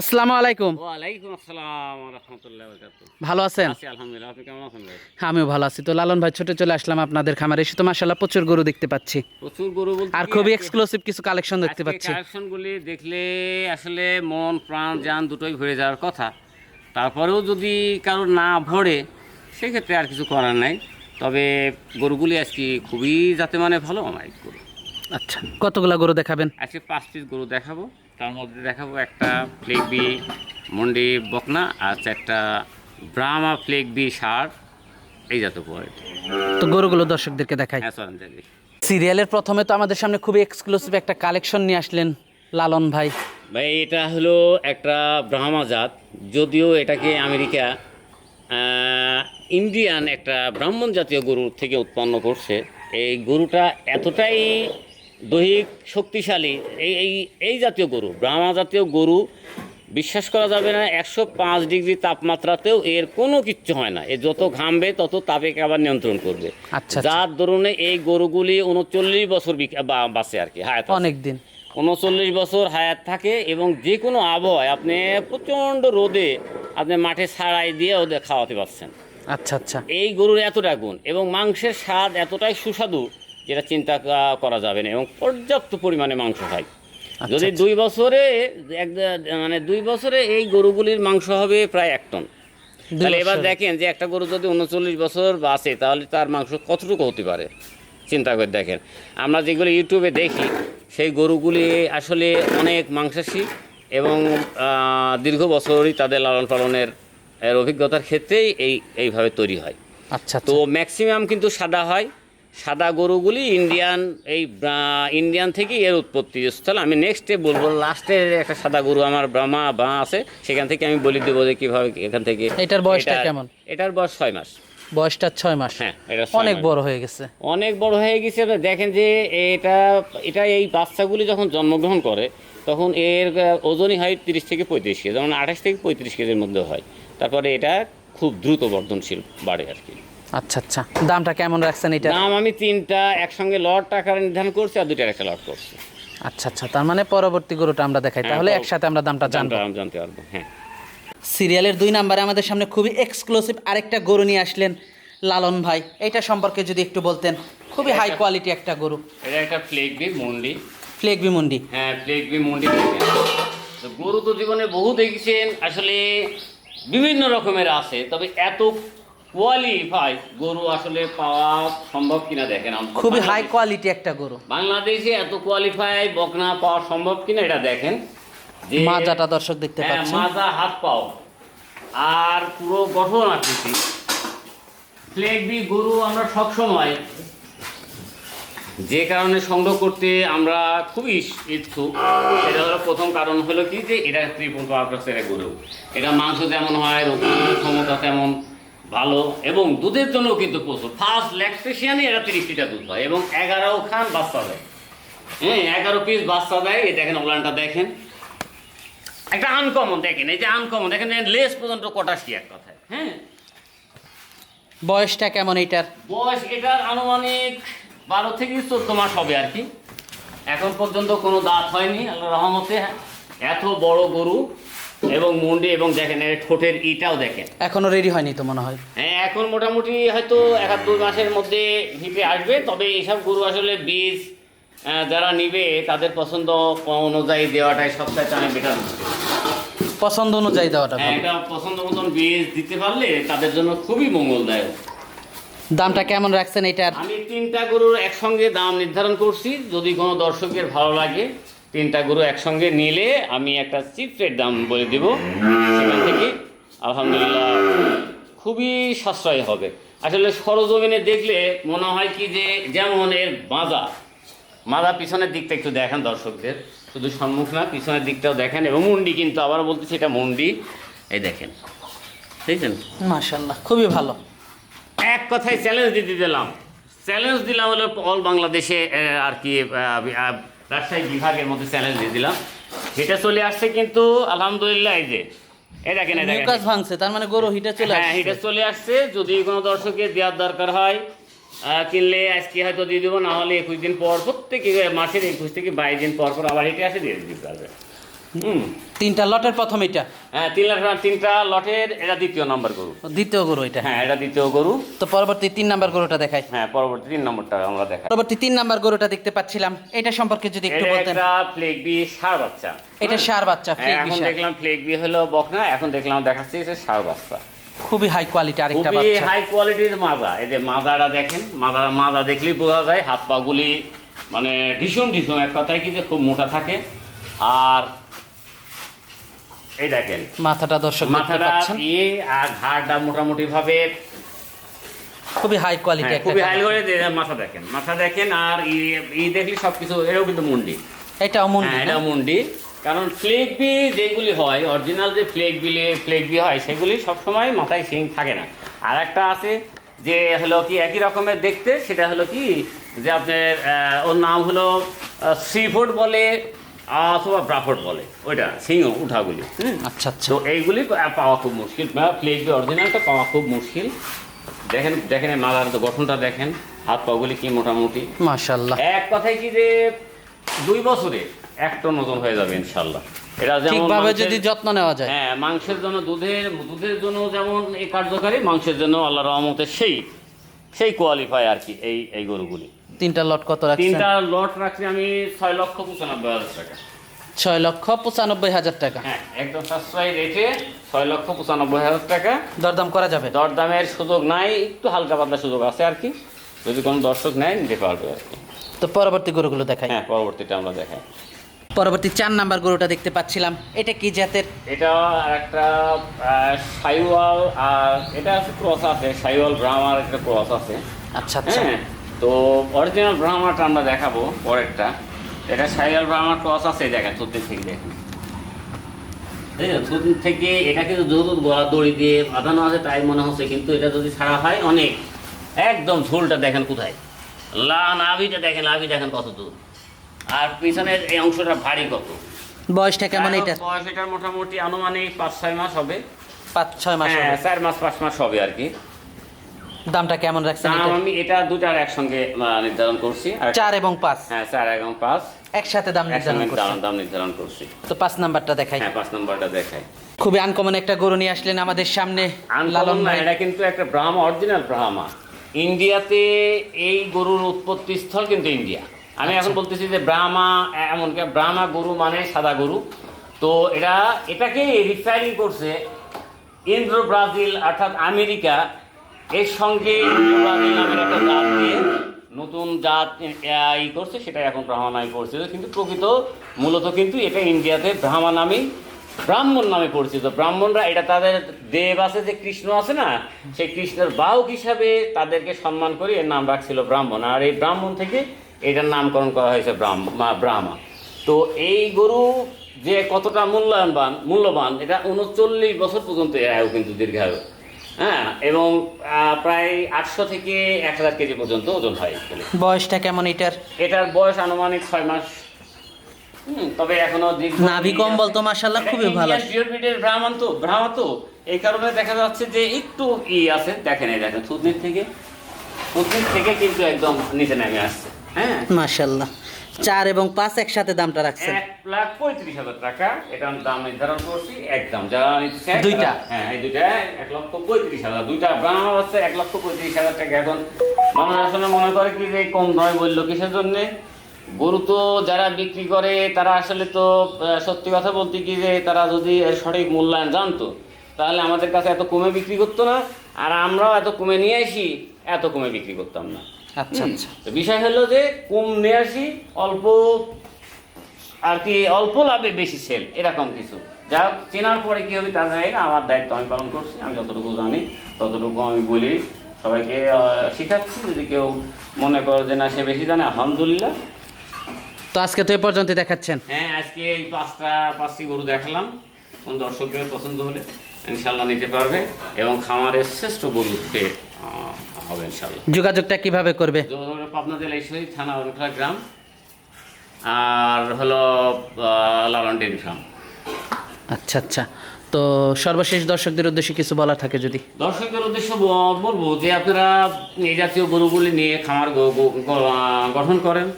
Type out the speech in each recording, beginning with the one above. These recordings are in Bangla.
আসসালামু আলাইকুম। ওয়ালাইকুম আসসালাম রহমতুল্লাহ ভালো আছেন? আছি আলহামদুলিল্লাহ। আপনি কেমন আছেন ভাই? আমিও ভালো আছি। তো লালন ভাই ছোট চলে আসলাম আপনাদের খামারে। এসে তো মাসাল্লাহ প্রচুর গরু দেখতে পাচ্ছি। প্রচুর গরু বলতে আর খুবই এক্সক্লুসিভ কিছু কালেকশন দেখতে পাচ্ছি। কালেকশনগুলি দেখলে আসলে মন প্রাণ যান দুটোই ভরে যাওয়ার কথা। তারপরেও যদি কারোর না ভরে সেক্ষেত্রে আর কিছু করার নাই। তবে গরুগুলি আজকে খুবই যাতে মানে ভালো আমার গরু। আচ্ছা কতগুলা গরু দেখাবেন? আজকে পাঁচ পিস গরু দেখাবো। তার মধ্যে দেখাবো একটা ফ্লেক বি মন্ডি বকনা আর একটা ব্রাহ্মা ফ্লেক বি সার। এই জাত পরে তো গরুগুলো দর্শকদেরকে দেখাই। হ্যাঁ চলেন দেখি। সিরিয়ালের প্রথমে তো আমাদের সামনে খুবই এক্সক্লুসিভ একটা কালেকশন নিয়ে আসলেন লালন ভাই। ভাই এটা হলো একটা ব্রাহ্মা জাত যদিও এটাকে আমেরিকা ইন্ডিয়ান একটা ব্রাহ্মণ জাতীয় গরু থেকে উৎপন্ন করছে। এই গরুটা এতটাই দৈহিক শক্তিশালী এই এই এই জাতীয় গরু ব্রাহ্মা জাতীয় গরু বিশ্বাস করা যাবে না একশো পাঁচ ডিগ্রি তাপমাত্রাতেও এর কোনো কিচ্ছু হয় না। এ যত ঘামবে তত তাপেকে আবার নিয়ন্ত্রণ করবে। আচ্ছা, যার দরুনে এই গরুগুলি উনচল্লিশ বছর বাঁচে আর কি হ্যাঁ অনেক দিন উনচল্লিশ বছর হায়াত থাকে এবং যে কোনো আবহাওয়ায় আপনি প্রচণ্ড রোদে আপনি মাঠে ছাড়াই দিয়ে ওদের খাওয়াতে পারছেন। আচ্ছা আচ্ছা। এই গরুর এতটা গুণ এবং মাংসের স্বাদ এতটাই সুস্বাদু যেটা চিন্তা করা যাবে না এবং পর্যাপ্ত পরিমাণে মাংস হয় আচ্ছা, যদি দুই বছরে এক মানে দুই বছরে এই গরুগুলির মাংস হবে প্রায় এক টন। তাহলে এবার দেখেন যে একটা গরু যদি উনচল্লিশ বছর বাঁচে তাহলে তার মাংস কতটুকু হতে পারে? চিন্তা করে দেখেন। আমরা যেগুলো ইউটিউবে দেখি সেই গরুগুলি আসলে অনেক মাংসাশী এবং দীর্ঘ বছরই তাদের লালন পালনের এর অভিজ্ঞতার ক্ষেত্রেই এই এইভাবে তৈরি হয়। আচ্ছা তো আচ্ছা ম্যাক্সিমাম কিন্তু সাদা হয়। সাদা গরুগুলি ইন্ডিয়ান এই ইন্ডিয়ান থেকেই এর উৎপত্তি স্থল। আমি নেক্সটে বলব লাস্টে একটা সাদা গরু আমার ব্রাহ্মা বা আছে সেখান থেকে আমি বলি দেবো যে কীভাবে এখান থেকে এটার বয়সটা কেমন? এটার বয়স ছয় মাস। বয়সটা ছয় মাস। হ্যাঁ এটা অনেক বড় হয়ে গেছে। অনেক বড় হয়ে গেছে দেখেন যে এটা এটা এই বাচ্চাগুলি যখন জন্মগ্রহণ করে তখন এর ওজনই হয় তিরিশ থেকে পঁয়ত্রিশ কেজি যেমন আঠাশ থেকে পঁয়ত্রিশ কেজির মধ্যে হয়। তারপরে এটা খুব দ্রুত বর্ধনশীল বাড়ে আর কি। আচ্ছা আচ্ছা। দামটা কেমন রাখছেন এটা? দাম আমি তিনটা একসঙ্গে লট টাকার নির্ধারণ করছি আর দুইটার একটা লট করছি। আচ্ছা আচ্ছা। তার মানে পরবর্তী গরুটা আমরা দেখাই। হ্যাঁ, তাহলে একসাথে আমরা দামটা জানব। জানতে পারব হ্যাঁ। সিরিয়ালের দুই নাম্বারে আমাদের সামনে খুবই এক্সক্লুসিভ আরেকটা গরু নিয়ে আসলেন লালন ভাই। এটা সম্পর্কে যদি একটু বলতেন। খুবই হাই কোয়ালিটি একটা গরু। এটা একটা ফ্লেক বি মন্ডি ফ্লেক বিমুন্ডি হ্যাঁ ফ্লেক বি মন্ডি তো গরু তো জীবনে বহু দেখেছেন। আসলে বিভিন্ন রকমের আছে। তবে এত কোয়ালিফাই গরু আসলে পাওয়া সম্ভব কিনা দেখেন খুবই হাই কোয়ালিটি একটা গরু। বাংলাদেশে এত কোয়ালিফাই বকনা পাওয়া সম্ভব কিনা এটা দেখেন। যে মাজাটা দর্শক দেখতে হ্যাঁ, পাচ্ছেন। মাজা হাত পাও। আর পুরো গঠন আকৃতি। ফ্লেগ বি গরু আমরা সবসময় যে কারণে সংগ্রহ করতে আমরা খুবই ইচ্ছুক। এটা হলো প্রথম কারণ হলো কি যে এটা ত্রিপুল পাওয়ার গরু। এটা মাংস যেমন হয় রোগ ক্ষমতা তেমন ভালো এবং দুধের জন্য কিন্তু প্রচুর। ফার্স্ট ল্যাকটেশিয়ানে এরা তিরিশ লিটার দুধ হয় এবং এগারো খান বাচ্চা দেয়। হ্যাঁ এগারো পিস বাচ্চা দেয়। এই দেখেন ওলানটা দেখেন। একটা আনকমন দেখেন এই যে আনকমন দেখেন লেস পর্যন্ত কটাশি এক কথায়। হ্যাঁ। বয়সটা কেমন এইটার? বয়স এটার আনুমানিক বারো থেকে চোদ্দ মাস হবে আর কি। এখন পর্যন্ত কোনো দাঁত হয়নি আল্লাহ রহমতে। এত বড় গরু। এবং মুন্ডি এবং দেখেন এর ঠোঁটের ইটাও দেখেন। এখনও রেডি হয়নি তো মনে হয়। হ্যাঁ এখন মোটামুটি হয়তো এক আধ দুই মাসের মধ্যে হিপে আসবে তবে এইসব গরু আসলে বীজ যারা নিবে তাদের পছন্দ অনুযায়ী দেওয়াটাই সবচাইতে আমি বেটার পছন্দ অনুযায়ী দেওয়াটা হ্যাঁ, একটা পছন্দ মতন বীজ দিতে পারলে তাদের জন্য খুবই মঙ্গলদায়ক। দামটা কেমন রাখছেন এইটার? আমি তিনটা গরুর একসঙ্গে দাম নির্ধারণ করছি যদি কোনো দর্শকের ভালো লাগে। তিনটা গরু একসঙ্গে নিলে আমি একটা চিপ রেট দাম বলে দিব। সেখান থেকে আলহামদুলিল্লাহ খুবই সাশ্রয় হবে। আসলে সরজমিনে দেখলে মনে হয় কি যে যেমন এর মাজা মাজা পিছনের দিকটা একটু দেখেন দর্শকদের শুধু সম্মুখ না পিছনের দিকটাও দেখেন এবং মুন্ডি কিন্তু আবার বলতেছি এটা মুন্ডি। এই দেখেন দেখছেন? মাশাল্লাহ খুবই ভালো। এক কথায় চ্যালেঞ্জ দিতে দিলাম। চ্যালেঞ্জ দিলাম হলো অল বাংলাদেশে আর কি রাজশাহী বিভাগের মধ্যে চ্যালেঞ্জ দিয়ে দিলাম। সেটা চলে আসছে কিন্তু আলহামদুলিল্লাহ এই যে। এই দেখেন এই দেখেন। ভাঙছে তার মানে গরু হিটে চলে হ্যাঁ হিটে চলে আসছে। যদি কোনো দর্শকের দেওয়ার দরকার হয় আহ, কিনলে আজকে হয়তো দিয়ে দেবো না হলে একুশ দিন পর প্রত্যেক মাসের একুশ থেকে বাইশ দিন পর পর আবার হিটে আসে দিয়ে দিতে পারবে তিনটা লটের প্রথম এটা? হ্যাঁ তিন লাখ তিনটা লটের এটা দ্বিতীয় নম্বর গরু। দ্বিতীয় গরু এটা? হ্যাঁ এটা দ্বিতীয় গরু। তো পরবর্তী তিন নাম্বার গরুটা দেখাই। হ্যাঁ পরবর্তী তিন নম্বরটা আমরা দেখাই। পরবর্তী তিন নাম্বার গরুটা দেখতে পাচ্ছিলাম। এটা সম্পর্কে যদি একটু বলতেন। একটা ফ্লেক বি সার বাচ্চা। এটা সার বাচ্চা হ্যাঁ, ফ্লিক এখন দেখলাম ফ্লেক বি হলো বকনা এখন দেখলাম দেখাচ্ছি সার বাচ্চা। খুবই হাই কোয়ালিটি আরেকটা খুবই হাই কোয়ালিটির মাজা। এই যে মাজাটা দেখেন মাজা মাজা দেখলেই বোঝা যায় হাত পাগুলি মানে ঢিসুম ঢিসুম। এক কথায় কি যে খুব মোটা থাকে। আর এই দেখেন। মাথাটা দর্শক মাথাটা ইয়ে আর ঘাড়টা মোটামুটি ভাবে খুবই হাই কোয়ালিটি হ্যাঁ, খুবই হাই। করে মাথা দেখেন। মাথা দেখেন আর ই- দেখলে সবকিছু এটাও কিন্তু মুন্ডি। এটাও মুন্ডি হ্যাঁ মুন্ডি। কারণ ফ্লেক বি যেগুলি হয় অরিজিনাল যে ফ্লেক বিলে ফ্লেক বি হয় সেগুলি সবসময় মাথায় সিং থাকে না। আর একটা আছে যে হলো কি একই রকমের দেখতে সেটা হলো কি যে আপনার ওর নাম হলো সি ফুড বলে অথবা ব্রাফোর্ড বলে ওইটা সিং উঠাগুলি। হুম? আচ্ছা আচ্ছা। তো এইগুলি পাওয়া খুব মুশকিল। বি অরিজিনালটা পাওয়া খুব মুশকিল। দেখেন দেখেন মালার তো গঠনটা দেখেন হাত পাগুলি কি মোটামুটি? মাশাল্লাহ এক কথায় কি যে দুই বছরে এক টন ওজন হয়ে যাবে ইনশাল্লাহ এটা যেমন ঠিকভাবে যদি যত্ন নেওয়া যায়। হ্যাঁ মাংসের জন্য দুধের দুধের জন্য যেমন এই কার্যকারী মাংসের জন্য আল্লাহ রহমতের সেই সেই কোয়ালিফাই আর কি এই এই গরুগুলি। তিনটা লট কত রাখছেন? তিনটা লট রাখছি আমি ছয় লক্ষ পঁচানব্বই হাজার টাকা। ছয় লক্ষ পঁচানব্বই হাজার টাকা। হ্যাঁ একদম সাশ্রয়ী রেটে ছয় লক্ষ পঁচানব্বই হাজার টাকা। দরদাম করা যাবে? দরদামের সুযোগ নাই একটু হালকা পাতলা সুযোগ আছে আর কি। যদি কোনো দর্শক নেয় নিতে পারবে আর কি। তো পরবর্তী গরুগুলো দেখাই। হ্যাঁ পরবর্তীটা আমরা দেখাই। পরবর্তী চার নাম্বার গরুটা দেখতে পাচ্ছিলাম। এটা কি জাতের? এটা একটা সাইওয়াল আর এটা আছে ক্রস আছে সাইওয়াল ব্রাহ্মার একটা ক্রস আছে। আচ্ছা আচ্ছা। হ্যাঁ তো অরিজিনাল ব্রাহ্মাটা আমরা দেখাবো পরেরটা। এটা সাইওয়াল ব্রাহ্মার ক্রস আছে দেখেন সত্যি থেকে। দেখেন সত্যি থেকে এটা কিন্তু যেহেতু গলা দড়ি দিয়ে বাঁধানো আছে তাই মনে হচ্ছে কিন্তু এটা যদি ছাড়া হয় অনেক। একদম ঝোলটা দেখেন কোথায়। লা নাভিটা দেখেন নাভি দেখেন কত দূর। আর পিছনের এই অংশটা ভারী কত। বয়সটা কেমন এটা বয়স এটার মোটামুটি আনুমানিক পাঁচ ছয় মাস হবে। পাঁচ ছয় মাস হ্যাঁ চার মাস পাঁচ মাস হবে আর কি। দামটা কেমন রাখছেন? আমি এটা দুটার একসঙ্গে নির্ধারণ করছি। আর চার এবং পাঁচ। হ্যাঁ চার এবং পাঁচ। একসাথে দাম নির্ধারণ করছেন। দাম নির্ধারণ করছি। তো পাঁচ নাম্বারটা দেখাই। হ্যাঁ পাঁচ নম্বরটা দেখাই। খুবই আনকমন একটা গরু নিয়ে আসলেন আমাদের সামনে লালন ভাই। এটা কিন্তু একটা ব্রাহ্মা অরিজিনাল ব্রাহ্মা ইন্ডিয়াতে এই গরুর উৎপত্তি স্থল কিন্তু ইন্ডিয়া। আমি এখন আচ্ছা। বলতেছি যে ব্রাহ্মা এমনকি ব্রাহ্মা গরু মানে সাদা গরু। তো এটা এটাকে রিফাইনিং করছে ইন্দ্র ব্রাজিল অর্থাৎ আমেরিকা এর সঙ্গে নামের একটা জাত দিয়ে নতুন জাত ই করছে সেটা এখন ব্রাহ্মা নামে পরিচিত। কিন্তু প্রকৃত মূলত কিন্তু এটা ইন্ডিয়াতে ব্রাহ্মা নামেই ব্রাহ্মণ নামে পরিচিত। ব্রাহ্মণরা এটা তাদের দেব আছে, যে কৃষ্ণ আছে না, সেই কৃষ্ণের বাহক হিসাবে তাদেরকে সম্মান করে এর নাম রাখছিল ব্রাহ্মণ। আর এই ব্রাহ্মণ থেকে এটার নামকরণ করা হয়েছে ব্রাহ্মা। তো এই গরু যে কতটা মূল্যায়নবান, মূল্যবান, এটা উনচল্লিশ বছর পর্যন্ত এর আয়ু কিন্তু দীর্ঘায়ু। হ্যাঁ এবং প্রায় আটশো থেকে এক হাজার কেজি পর্যন্ত ওজন হয় বয়সটা কেমন এটার? এটার বয়স আনুমানিক ছয় মাস। হুম, তবে এখনও নাভি কম্বল তো মাশাআল্লাহ খুবই ভালো। পিওর ব্রিডের ব্রাহ্মণ তো ব্রাহ্মণ তো এই কারণে দেখা যাচ্ছে যে একটু ই আছে। দেখেন এই দেখেন থুতনির থেকে থুতনির থেকে কিন্তু একদম নিচে নেমে আসছে। হ্যাঁ। মাশাল্লাহ চার এবং পাঁচ একসাথে দামটা রাখছেন। এক লাখ পঁয়ত্রিশ হাজার টাকা। এটার দাম নির্ধারণ করছি একদম যারা নিচ্ছে এক দুইটা? হ্যাঁ এই দুইটা এক লক্ষ পঁয়ত্রিশ হাজার। দুইটা ব্রাহ্মণ হচ্ছে এক লক্ষ পঁয়ত্রিশ হাজার টাকা। এখন মানুষ আসলে মনে করে কি যে কম নয় বলল কিসের জন্যে? গরু তো যারা বিক্রি করে তারা আসলে তো সত্যি কথা বলতে কি যে তারা যদি এর সঠিক মূল্যায়ন জানতো তাহলে আমাদের কাছে এত কমে বিক্রি করতো না। আর আমরাও এত কমে নিয়ে আসি এত কমে বিক্রি করতাম না। আচ্ছা আচ্ছা। তো বিষয় হলো যে কম নিয়ে আসি অল্প আর কি অল্প লাভে বেশি সেল এরকম কিছু। যা চেনার পরে কি হবে তা জানি না আমার দায়িত্ব আমি পালন করছি আমি যতটুকু জানি ততটুকু আমি বলি সবাইকে শিখাচ্ছি যদি কেউ মনে করো যে না সে বেশি জানে আলহামদুলিল্লাহ। তো আজকে তো এ পর্যন্ত দেখাচ্ছেন। হ্যাঁ আজকে এই পাঁচটা পাঁচটি গরু দেখালাম কোন দর্শকের পছন্দ হলে ইনশাল্লাহ নিতে পারবে এবং খামারের শ্রেষ্ঠ গরু পেয়ে আহ, হবে ইনশাল্লাহ যোগাযোগটা কীভাবে করবে? পাবনা জেলা ঈশ্বরী থানা অরুখলা গ্রাম আর হলো লালন ফার্ম আচ্ছা আচ্ছা। তো সর্বশেষ দর্শকদের উদ্দেশ্যে কিছু বলা থাকে যদি? দর্শকদের উদ্দেশ্য বলব যে আপনারা এই জাতীয় গরুগুলি নিয়ে খামার গঠন করেন।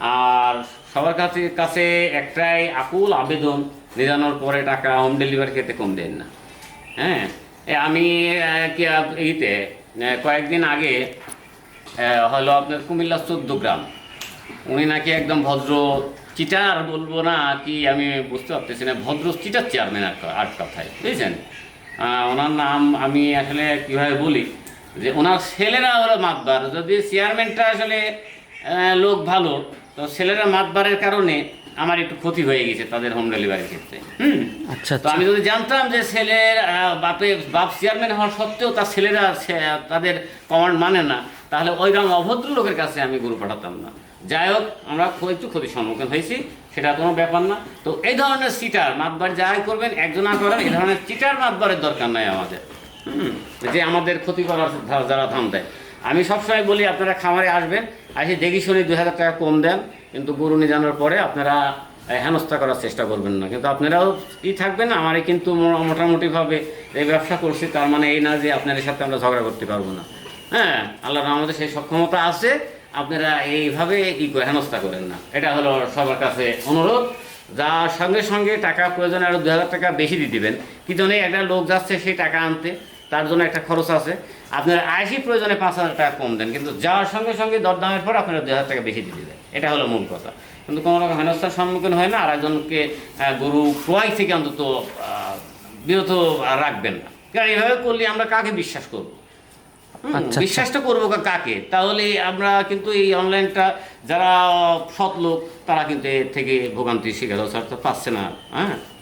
আর সবার কাছে কাছে একটাই আকুল আবেদন নিজানোর পরে টাকা হোম ডেলিভারি খেতে কম দেন না। হ্যাঁ? আমি কি ইতে কয়েকদিন আগে হলো আপনার কুমিল্লা চোদ্দ গ্রাম। উনি নাকি একদম ভদ্র চিটার বলব না কি, আমি বুঝতে পারতেছি না, ভদ্র চিটার চেয়ারম্যান আর কথায়, বুঝেছেন? ওনার নাম আমি আসলে কীভাবে বলি, যে ওনার ছেলেরা হলো মাতবার। যদি চেয়ারম্যানটা আসলে লোক ভালো, তো ছেলেরা মাতবারের কারণে আমার একটু ক্ষতি হয়ে গেছে তাদের হোম ডেলিভারির ক্ষেত্রে। হুম? আচ্ছা তো আচ্ছা। আমি যদি জানতাম যে ছেলের বাপে বাপ চেয়ারম্যান হওয়ার সত্ত্বেও তার ছেলেরা তাদের কমান্ড মানে না তাহলে ওই ওইরকম অভদ্র লোকের কাছে আমি গরু পাঠাতাম না। যাই হোক আমরা একটু ক্ষতির সম্মুখীন হয়েছি সেটা কোনো ব্যাপার না। তো এই ধরনের সিটার মাতবার যাই করবেন একজনা করেন এই ধরনের চিটার মাতবারের দরকার নাই আমাদের। হুম, যে আমাদের ক্ষতি করার যারা ধান দেয়। আমি সবসময় বলি, আপনারা খামারে আসবেন, আসে দেখি শুনি দুই হাজার টাকা কম দেন, কিন্তু গরু নিয়ে জানার পরে আপনারা হেনস্থা করার চেষ্টা করবেন না। কিন্তু আপনারাও ই থাকবেন, আমারই কিন্তু মোটামুটিভাবে এই ব্যবসা করছি, তার মানে এই না যে আপনাদের সাথে আমরা ঝগড়া করতে পারব না। হ্যাঁ আল্লাহর আমাদের সেই সক্ষমতা আছে, আপনারা এইভাবে ই হেনস্থা করেন না। এটা হলো সবার কাছে অনুরোধ। যার সঙ্গে সঙ্গে টাকা প্রয়োজনে আরও দু হাজার টাকা বেশি দিয়ে দিবেন। কি জন্য একটা লোক যাচ্ছে, সেই টাকা আনতে। তার জন্য একটা খরচ আছে। আপনার আশি প্রয়োজনে পাঁচ হাজার টাকা কম দেন কিন্তু যাওয়ার সঙ্গে সঙ্গে দরদামের পর আপনারা দু হাজার টাকা বেশি দিয়ে দিবেন। এটা হলো মূল কথা। কিন্তু কোনো রকম হেনস্থার সম্মুখীন হয় না আর একজনকে গরু ক্রয় থেকে অন্তত বিরত রাখবেন না। কারণ এইভাবে করলে আমরা কাকে বিশ্বাস করব? হুম, আচ্ছা, বিশ্বাসটা করব কাকে? তাহলে আমরা কিন্তু এই অনলাইনটা যারা সৎ লোক তারা কিন্তু এর থেকে ভোগান্তি অর্থাৎ পাচ্ছে না হ্যাঁ?